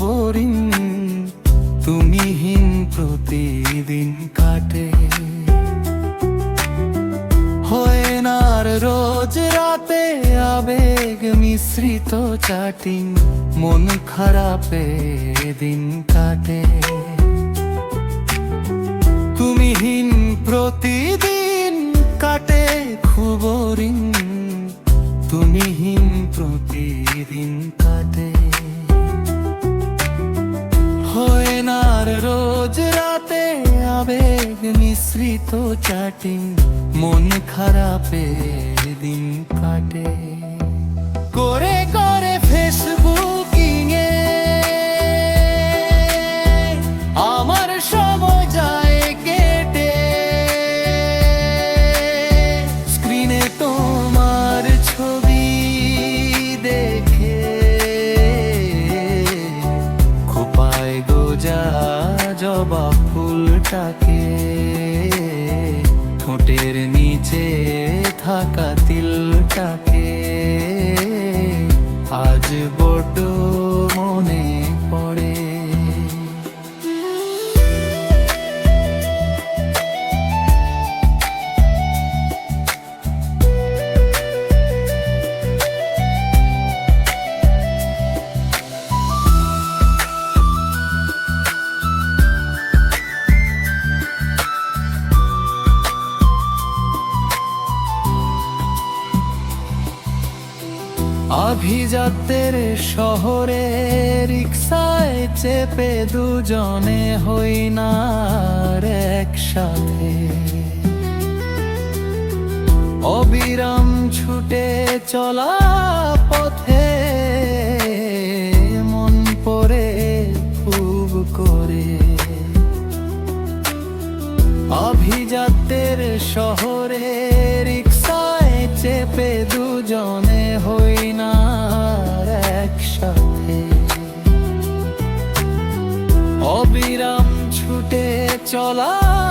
Boring তুমিহীন প্রতিদিন কাটে। হয় না আর রোজ রাতে আবেগ মিশ্রিত চাটিং মন খারাপে দিন কাটে। তুমিহীন প্রতিদিন কাটে খুবরিং তুমিহীন প্রতিদিন কাটে। মিশ্রিত চাটিং, মন খারাপে দিন কাটে। করে করে ফেসবুকিং এ আমার সময় যায় কেটে। স্ক্রিনে তোমার ছবি দেখে খোপায় গোজা জবা ফুলটাকে ঠোঁটের নিচে থাকা তিলটাকে আজ আভিজাতের শহরে রিক্সায় চেপে দুজনে হই না একসাথে। অবিরাম ছুটে চলা পথে মন পড়ে খুব করে। অভিজাতের শহরে দুজনে হই না একসাথে। অবিরাম ছুটে চলা